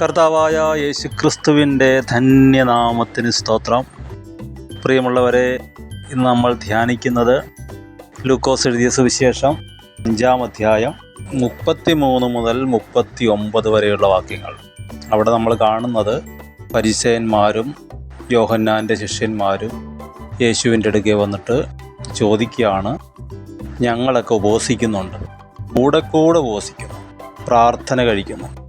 കർത്താവായ യേശു ക്രിസ്തുവിന്റെ ധന്യനാമത്തിന് സ്തോത്രം. പ്രിയമുള്ളവരെ ഇന്ന് നമ്മൾ ധ്യാനിക്കുന്നത് ലൂക്കോസ് എഴുതിയ സുവിശേഷം അഞ്ചാം അധ്യായം മുപ്പത്തി മൂന്ന് മുതൽ മുപ്പത്തി ഒമ്പത് വരെയുള്ള വാക്യങ്ങൾ. അവിടെ നമ്മൾ കാണുന്നത് പരിചയന്മാരും യോഹന്നാന്റെ ശിഷ്യന്മാരും യേശുവിന്റെ അടുക്കെ വന്നിട്ട് ചോദിക്കുകയാണ് ഞങ്ങളൊക്കെ ഉപവസിക്കുന്നുണ്ട് കൂടെ കൂടെ ഉപവസിക്കുന്നു പ്രാർത്ഥന കഴിക്കുന്നു.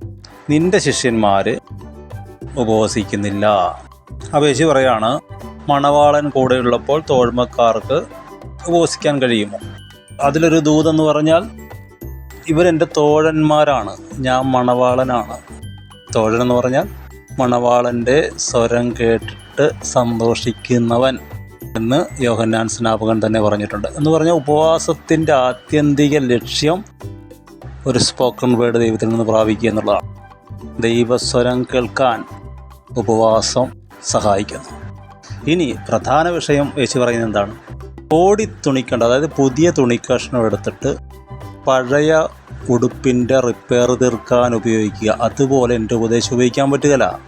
നിന്റെ ശിഷ്യന്മാർ ഉപവസിക്കുന്നില്ല. അപേക്ഷി പറയാണ് മണവാളൻ കൂടെയുള്ളപ്പോൾ തോഴ്മക്കാർക്ക് ഉപവസിക്കാൻ കഴിയുമോ അതിലൊരു ദൂതെന്ന് പറഞ്ഞാൽ ഇവരെന്റെ തോഴന്മാരാണ് ഞാൻ മണവാളനാണ്. തോഴൻ എന്ന് പറഞ്ഞാൽ മണവാളന്റെ സ്വരം കേട്ടിട്ട് സന്തോഷിക്കുന്നവൻ എന്ന് യോഹന്നാൻ സ്നാപകൻ തന്നെ പറഞ്ഞിട്ടുണ്ട്. എന്ന് പറഞ്ഞാൽ ഉപവാസത്തിന്റെ ആത്യന്തിക ലക്ഷ്യം ഒരു സ്പോക്കൺ വേർഡ് ദൈവത്തിൽ നിന്ന് പ്രാപിക്കുക എന്നുള്ളതാണ്. ദൈവസ്വരം കേൾക്കാൻ ഉപവാസം സഹായിക്കുന്നു. ഇനി പ്രധാന വിഷയം യേശു പറയുന്നത് എന്താണ്? ഓടി തുണിക്കണ്ട അതായത് പുതിയ തുണിക്കഷ്ണം എടുത്തിട്ട് പഴയ ഉടുപ്പിന്റെ റിപ്പയർ തീർക്കാൻ ഉപയോഗിക്കുക. അതുപോലെ എന്റെ ഉപദേശം ഉപയോഗിക്കാൻ പറ്റുകയില്ല.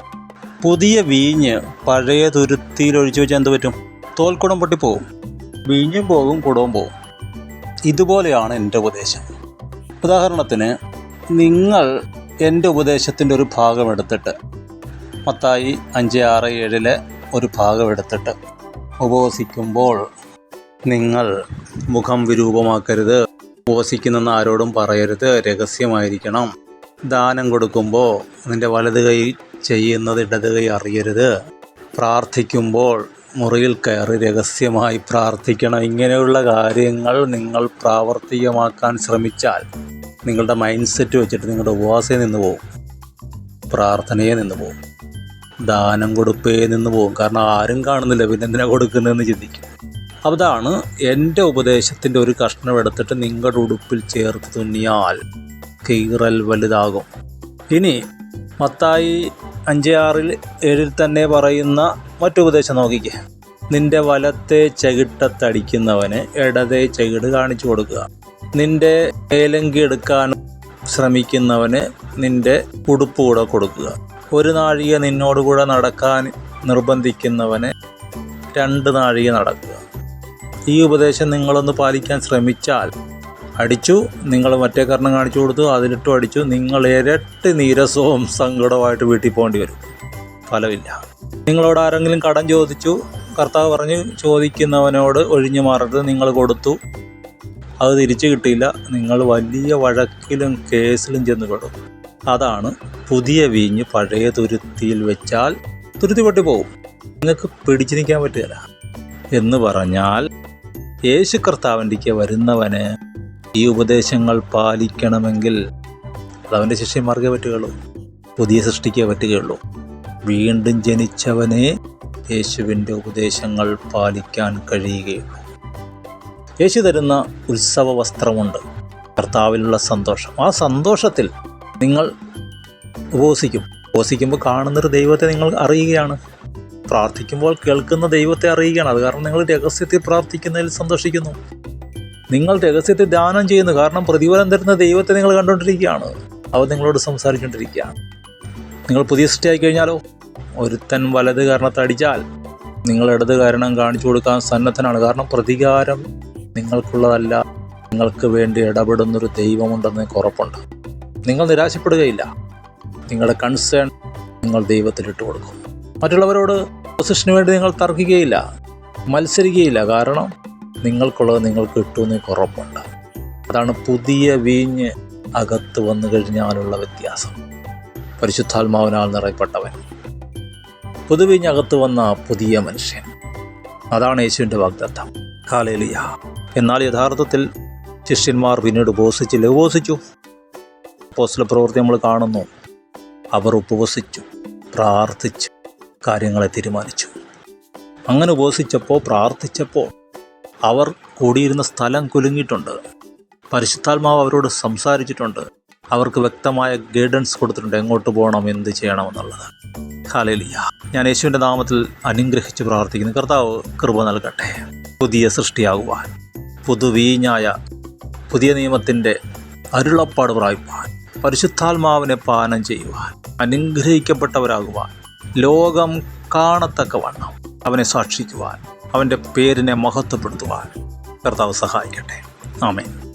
പുതിയ വീഞ്ഞ് പഴയ തുരുത്തിയിൽ ഒഴിച്ചു വെച്ചാൽ എന്ത് പറ്റും? തോൽക്കുടം പൊട്ടിപ്പോവും. വീഞ്ഞും പോകും കുടവും പോകും. ഇതുപോലെയാണ് എന്റെ ഉപദേശം. ഉദാഹരണത്തിന് നിങ്ങൾ എന്റെ ഉപദേശത്തിന്റെ ഒരു ഭാഗം എടുത്തിട്ട് മത്തായി അഞ്ച് ആറ് ഏഴിലെ ഒരു ഭാഗം എടുത്തിട്ട് ഉപവസിക്കുമ്പോൾ നിങ്ങൾ മുഖം വിരൂപമാക്കരുത് ഉപവസിക്കുന്നെന്ന് ആരോടും പറയരുത് രഹസ്യമായിരിക്കണം. ദാനം കൊടുക്കുമ്പോൾ നിന്റെ വലത് കൈ ചെയ്യുന്നത് ഇടത് കൈ അറിയരുത്. പ്രാർത്ഥിക്കുമ്പോൾ മുറിയിൽ കയറി രഹസ്യമായി പ്രാർത്ഥിക്കണം. ഇങ്ങനെയുള്ള കാര്യങ്ങൾ നിങ്ങൾ പ്രാവർത്തികമാക്കാൻ ശ്രമിച്ചാൽ നിങ്ങളുടെ മൈൻഡ് സെറ്റ് വെച്ചിട്ട് നിങ്ങളുടെ ഉപവാസയിൽ നിന്ന് പോകും പ്രാർത്ഥനയെ നിന്ന് പോകും ദാനം കൊടുപ്പേ നിന്ന് പോകും കാരണം ആരും കാണുന്നില്ല പിന്നെ എന്തിനാ കൊടുക്കുന്നതെന്ന് ചിന്തിക്കും. അതാണ് എന്റെ ഉപദേശത്തിന്റെ ഒരു കഷ്ണം എടുത്തിട്ട് നിങ്ങളുടെ ഉടുപ്പിൽ ചേർത്ത് തുന്നിയാൽ കീറൽ വലുതാകും. ഇനി മത്തായി അഞ്ച് ആറിൽ ഏഴിൽ തന്നെ പറയുന്ന മറ്റുപദേശം നോക്കിക്കേ. നിന്റെ വലത്തെ ചെകിട്ടത്തടിക്കുന്നവന് ഇടതേ ചെകിട് കാണിച്ചു കൊടുക്കുക. നിന്റെ ഏലങ്കി എടുക്കാൻ ശ്രമിക്കുന്നവന് നിന്റെ ഉടുപ്പ് കൂടെ കൊടുക്കുക. ഒരു നാഴിക നിന്നോടുകൂടെ നടക്കാൻ നിർബന്ധിക്കുന്നവന് രണ്ട് നാഴിക നടക്കുക. ഈ ഉപദേശം നിങ്ങളൊന്ന് പാലിക്കാൻ ശ്രമിച്ചാൽ അടിച്ചു നിങ്ങൾ മറ്റേ കർണം കാണിച്ചു കൊടുത്തു അതിലിട്ടും അടിച്ചു നിങ്ങൾ ഇരട്ടി നീരസവും സങ്കടമായിട്ട് വീട്ടിൽ പോകേണ്ടി വരും. ഫലമില്ല. നിങ്ങളോട് ആരെങ്കിലും കടം ചോദിച്ചു കർത്താവ് പറഞ്ഞു ചോദിക്കുന്നവനോട് ഒഴിഞ്ഞു മാറരുത് നിങ്ങൾ കൊടുത്തു. അത് തിരിച്ചു കിട്ടിയില്ല. നിങ്ങൾ വലിയ വഴക്കിലും കേസിലും ചെന്ന് പെടും. അതാണ് പുതിയ വീഞ്ഞ് പഴയ തുരുത്തിയിൽ വെച്ചാൽ തുരുത്തി പൊട്ടി പോകും നിങ്ങൾക്ക് പിടിച്ചു നിൽക്കാൻ പറ്റുകയില്ല. എന്ന് പറഞ്ഞാൽ യേശു കർത്താവിന്റെക്ക് വരുന്നവന് ഈ ഉപദേശങ്ങൾ പാലിക്കണമെങ്കിൽ അതവന്റെ ശിഷ്യന്മാർക്കേ പറ്റുകയുള്ളൂ. പുതിയ സൃഷ്ടിക്കേ പറ്റുകയുള്ളൂ. വീണ്ടും ജനിച്ചവനെ യേശുവിന്റെ ഉപദേശങ്ങൾ പാലിക്കാൻ കഴിയുകയുള്ളൂ. യേശു തരുന്ന ഉത്സവ വസ്ത്രമുണ്ട് കർത്താവിലുള്ള സന്തോഷം. ആ സന്തോഷത്തിൽ നിങ്ങൾ ഉപവസിക്കും. ഉപവസിക്കുമ്പോൾ കാണുന്നൊരു ദൈവത്തെ നിങ്ങൾ അറിയുകയാണ്. പ്രാർത്ഥിക്കുമ്പോൾ കേൾക്കുന്ന ദൈവത്തെ അറിയുകയാണ്. അത് കാരണം നിങ്ങൾ രഹസ്യത്തിൽ പ്രാർത്ഥിക്കുന്നതിൽ സന്തോഷിക്കുന്നു. നിങ്ങൾ രഹസ്യത്തിൽ ദാനം ചെയ്യുന്നു. കാരണം പ്രതിഫലം തരുന്ന ദൈവത്തെ നിങ്ങൾ കണ്ടുകൊണ്ടിരിക്കുകയാണ്. അവ നിങ്ങളോട് സംസാരിച്ചുകൊണ്ടിരിക്കുകയാണ്. നിങ്ങൾ പുതിയ സൃഷ്ടിയായി കഴിഞ്ഞാലോ? ഒരുത്തൻ വലത് കാരണത്തടിച്ചാൽ നിങ്ങൾ ഇടത് കാരണം കാണിച്ചു കൊടുക്കാൻ സന്നദ്ധനാണ്. കാരണം പ്രതികാരം നിങ്ങൾക്കുള്ളതല്ല നിങ്ങൾക്ക് വേണ്ടി ഇടപെടുന്നൊരു ദൈവമുണ്ടെന്ന് ഉറപ്പുണ്ട്. നിങ്ങൾ നിരാശപ്പെടുകയില്ല. നിങ്ങളുടെ കൺസേൺ നിങ്ങൾ ദൈവത്തിലിട്ട് കൊടുക്കും. മറ്റുള്ളവരോട് പൊസിഷന് വേണ്ടി നിങ്ങൾ തർക്കിക്കുകയില്ല. മത്സരിക്കുകയില്ല. കാരണം നിങ്ങൾക്കുള്ളത് നിങ്ങൾക്ക് കിട്ടുമെന്ന് ഉറപ്പുണ്ട്. അതാണ് പുതിയ വീഞ്ഞ് അകത്ത് വന്നു കഴിഞ്ഞാലുള്ള വ്യത്യാസം. പരിശുദ്ധാത്മാവിനാൽ നിറയപ്പെട്ടവൻ. പുതുവീഞ്ഞ് അകത്ത് വന്ന പുതിയ മനുഷ്യൻ. അതാണ് യേശുവിന്റെ വാഗ്ദത്തം. കാലേലിയ എന്നാൽ യഥാർത്ഥത്തിൽ ശിഷ്യന്മാർ പിന്നീട് ഉപവസിച്ചു. പോസ്റ്റല പ്രവൃത്തി നമ്മൾ കാണുന്നു. അവർ ഉപവസിച്ചു പ്രാർത്ഥിച്ചു കാര്യങ്ങളെ തീരുമാനിച്ചു. അങ്ങനെ ഉപവസിച്ചപ്പോൾ പ്രാർത്ഥിച്ചപ്പോൾ അവർ കൂടിയിരുന്ന സ്ഥലം കുലുങ്ങിയിട്ടുണ്ട്. പരിശുദ്ധാത്മാവ് അവരോട് സംസാരിച്ചിട്ടുണ്ട്. അവർക്ക് വ്യക്തമായ ഗൈഡൻസ് കൊടുത്തിട്ടുണ്ട്. എങ്ങോട്ട് പോകണം എന്ത് ചെയ്യണമെന്നുള്ളത് ഹാലേലിയ ഞാൻ യേശുവിന്റെ നാമത്തിൽ അനുഗ്രഹിച്ച് പ്രാർത്ഥിക്കുന്നു. കർത്താവ് കൃപ നൽകട്ടെ. പുതിയ സൃഷ്ടിയാകുവാൻ. പുതുവീഞ്ഞായ പുതിയ നിയമത്തിന്റെ അരുളപ്പാട് പ്രാപിപ്പാൻ പരിശുദ്ധാത്മാവിനെ പാനം ചെയ്യുവാൻ അനുഗ്രഹിക്കപ്പെട്ടവരാകുവാൻ ലോകം കാണത്തക്കവണ്ണം അവനെ സാക്ഷിക്കുവാൻ അവന്റെ പേരിനെ മഹത്വപ്പെടുത്തുവാൻ കർത്താവ് സഹായിക്കട്ടെ. ആമേൻ.